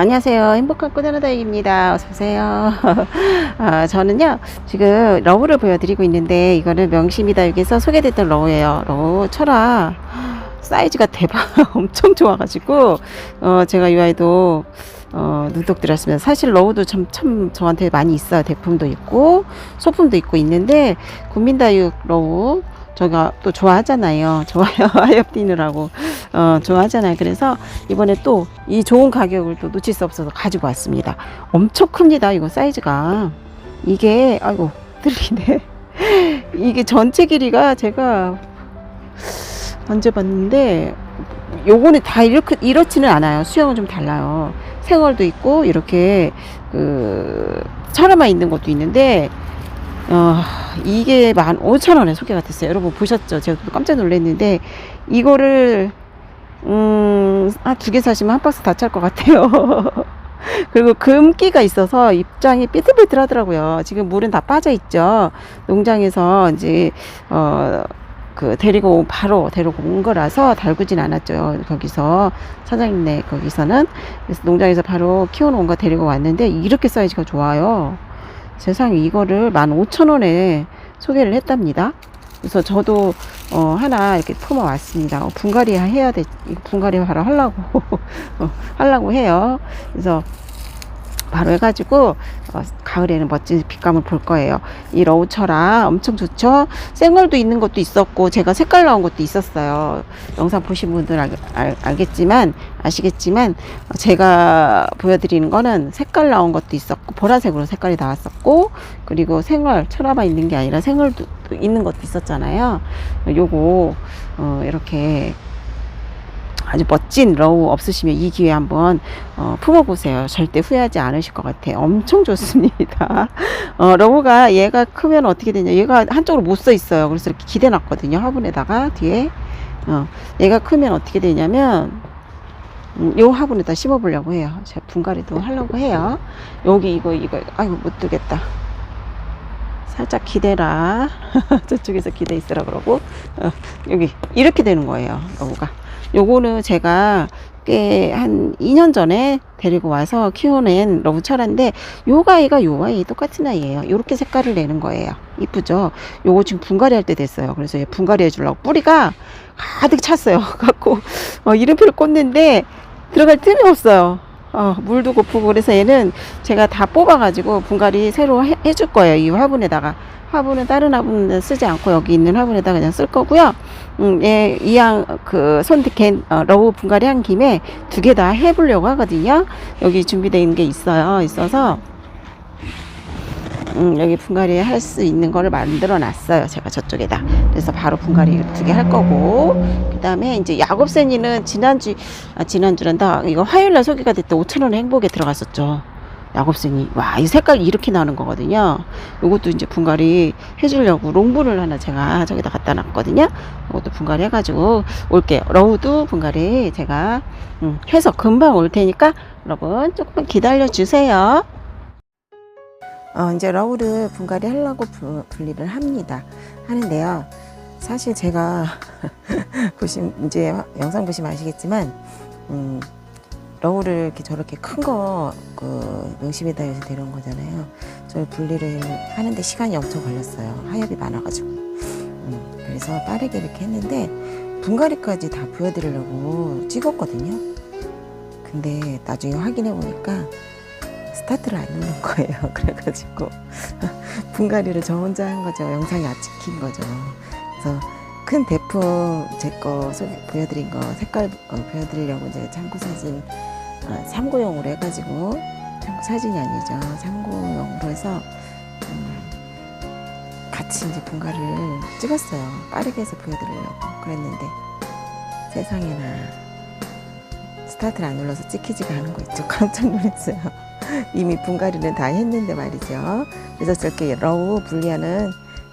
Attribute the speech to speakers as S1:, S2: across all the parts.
S1: 안녕하세요. 행복한 꾸다라다입니다. 어서오세요. 아, 저는요, 지금 러브를 보여드리고 있는데, 이거는 명심이다육에서 소개됐던 러브예요. 러브 철아. 사이즈가 대박 엄청 좋아가지고, 어, 제가 이 아이도, 어, 눈독 들었습니다. 사실 러브도 참, 참 저한테 많이 있어요. 대품도 있고, 소품도 있고 있는데, 국민다육 러브, 제가 또 좋아하잖아요. 좋아요. 하엽 뛰느라고. 어, 좋아하잖아요. 그래서 이번에 또 이 좋은 가격을 또 놓칠 수 없어서 가지고 왔습니다. 엄청 큽니다. 이거 사이즈가. 이게, 아이고, 들리네. 이게 전체 길이가 제가 언제 봤는데, 요거는 다 이렇게, 이렇지는 않아요. 수영은 좀 달라요. 생얼도 있고, 이렇게, 그, 철화만 있는 것도 있는데, 어, 이게 15,000원에 소개가 됐어요. 여러분 보셨죠? 제가 또 깜짝 놀랐는데, 이거를, 음, 아, 두개 사시면 한 박스 다 찰 것 같아요. 그리고 금기가 있어서 입장이 삐뚤삐뚤 하더라고요. 지금 물은 다 빠져 있죠. 농장에서 이제, 어, 그 데리고 온- 바로 데리고 온 거라서 달구진 않았죠. 거기서 사장님네 거기서는 그래서 농장에서 바로 키워놓은 거 데리고 왔는데 이렇게 사이즈가 좋아요. 세상에 이거를 15,000원에 소개를 했답니다. 그래서 저도 어, 하나 이렇게 품어 왔습니다. 어, 분갈이 해야 돼. 분갈이 바로 하려고 어, 하려고 해요. 그래서 바로 해가지고 어, 가을에는 멋진 빛감을 볼 거예요. 이 러우처라 엄청 좋죠. 생얼도 있는 것도 있었고 제가 색깔 나온 것도 있었어요. 영상 보신 분들 알, 알, 알겠지만 아시겠지만 어, 제가 보여드리는 거는 색깔 나온 것도 있었고 보라색으로 색깔이 나왔었고 그리고 생얼 철화만 있는 게 아니라 생얼도 또 있는 것도 있었잖아요. 요거 어, 이렇게 아주 멋진 러우 없으시면 이 기회에 한번 어, 품어보세요. 절대 후회하지 않으실 것 같아요. 엄청 좋습니다. 어, 러우가 얘가 크면 어떻게 되냐. 얘가 한쪽으로 못 써 있어요. 그래서 이렇게 기대놨거든요. 화분에다가 뒤에. 어, 얘가 크면 어떻게 되냐면 음, 요 화분에다 심어보려고 해요. 제가 분갈이도 하려고 해요. 여기 이거 이거. 아이고 못 두겠다. 살짝 기대라. 저쪽에서 기대 있으라 그러고 어, 여기 이렇게 되는 거예요. 러우가. 요거는 제가 꽤 한 2년 전에 데리고 와서 키워낸 러브 철화인데 요 아이가 요 아이 똑같은 아이예요. 요렇게 색깔을 내는 거예요. 이쁘죠? 요거 지금 분갈이 할 때 됐어요. 그래서 얘 분갈이 해주려고 뿌리가 가득 찼어요. 갖고 어, 이름표를 꽂는데 들어갈 틈이 없어요. 어, 물도 고프고 그래서 얘는 제가 다 뽑아가지고 분갈이 새로 해, 해줄 거예요. 이 화분에다가 화분은 다른 화분은 쓰지 않고 여기 있는 화분에다 그냥 쓸 거고요. 음, 예, 이양 그 손득캔 어, 러브 분갈이 한 김에 두 개 다 해보려고 하거든요. 여기 있는 게 있어요. 있어서 음, 여기 분갈이 할수 있는 거를 만들어 놨어요. 제가 저쪽에다. 그래서 바로 분갈이 두 개 할 거고. 그 다음에 이제 야곱센이는 지난주, 아, 지난주란다. 이거 화요일 날 소개가 됐던 5천원 행복에 들어갔었죠. 야곱센이. 와, 이 색깔 이렇게 나오는 거거든요. 요것도 이제 분갈이 해주려고 롱브를 하나 제가 저기다 갖다 놨거든요. 이것도 분갈이 해가지고 올게요. 러우도 분갈이 제가 음, 해서 금방 올 테니까 여러분 조금만 기다려 주세요. 어, 이제 러우를 분갈이 하려고 부- 분리를 합니다. 하는데요. 사실 제가 보신 이제 영상 보시면 아시겠지만 음, 러우를 이렇게 저렇게 큰 거 그 명심에다 해서 데려온 거잖아요. 저 분리를 하는데 시간이 엄청 걸렸어요. 하엽이 많아가지고. 음, 그래서 빠르게 이렇게 했는데 분갈이까지 다 보여드리려고 찍었거든요. 근데 나중에 확인해 보니까 스타트를 안 누른 거예요. 그래가지고 분갈이를 저 혼자 한 거죠. 영상이 안 찍힌 거죠. 그래서 큰 대품 제거 보여드린 거 색깔 어, 보여드리려고 이제 참고 사진 어, 참고용으로 해가지고 참고 사진이 아니죠. 참고용으로 해서 음, 같이 이제 분갈이를 찍었어요. 빠르게 해서 보여드리려고 그랬는데 세상에나 스타트를 안 눌러서 찍히지가 않은 거 있죠. 깜짝 놀랐어요. 이미 분갈이는 다 했는데 말이죠. 그래서 저렇게 러우 분리하는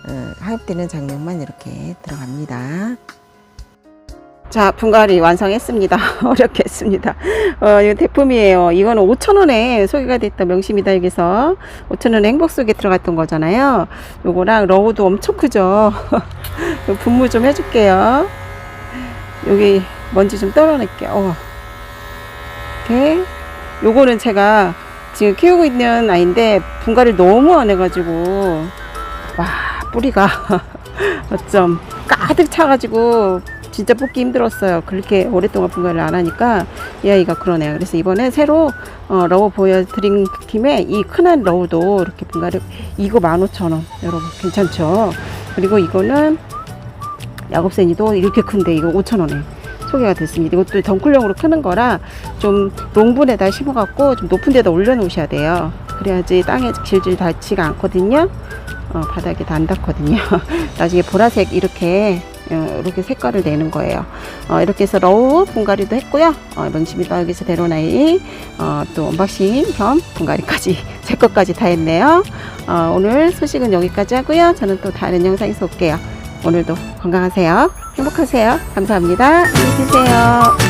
S1: 어, 하엽되는 장면만 이렇게 들어갑니다. 자, 분갈이 완성했습니다. 어렵게 했습니다. 어, 이거 대품이에요. 이거는 5,000원에 소개가 됐던 명심이다, 여기서. 5,000원에 행복 속에 들어갔던 거잖아요. 요거랑 러우도 엄청 크죠. 요 분무 좀 해줄게요. 여기 먼지 좀 떨어낼게요. 어. 이렇게 요거는 제가 지금 키우고 있는 아이인데 분갈이를 너무 안 해가지고 와 뿌리가 어쩜 가득 차가지고 진짜 뽑기 힘들었어요. 그렇게 오랫동안 분갈이를 안 하니까 이 아이가 그러네요. 그래서 이번에 새로 어, 러우 보여드린 김에 이 큰한 러우도 이렇게 분갈이 이거 15,000원 여러분 괜찮죠? 그리고 이거는 야곱새니도 이렇게 큰데 이거 5,000원에 소개가 됐습니다. 이것도 덩쿨형으로 크는 거라 좀 롱분에다 심어갖고 좀 높은 데다 올려놓으셔야 돼요. 그래야지 땅에 질질 닿지가 않거든요. 어, 바닥에 안 닿거든요. 나중에 보라색 이렇게 어, 이렇게 색깔을 내는 거예요. 어, 이렇게 해서 러우 분갈이도 했고요. 어, 명심이다 여기서 데로나이 어, 또 언박싱 겸 분갈이까지 제 것까지 다 했네요. 어, 오늘 소식은 여기까지 하고요. 저는 또 다른 영상에서 올게요. 오늘도 건강하세요. 행복하세요. 감사합니다. 안녕히 계세요.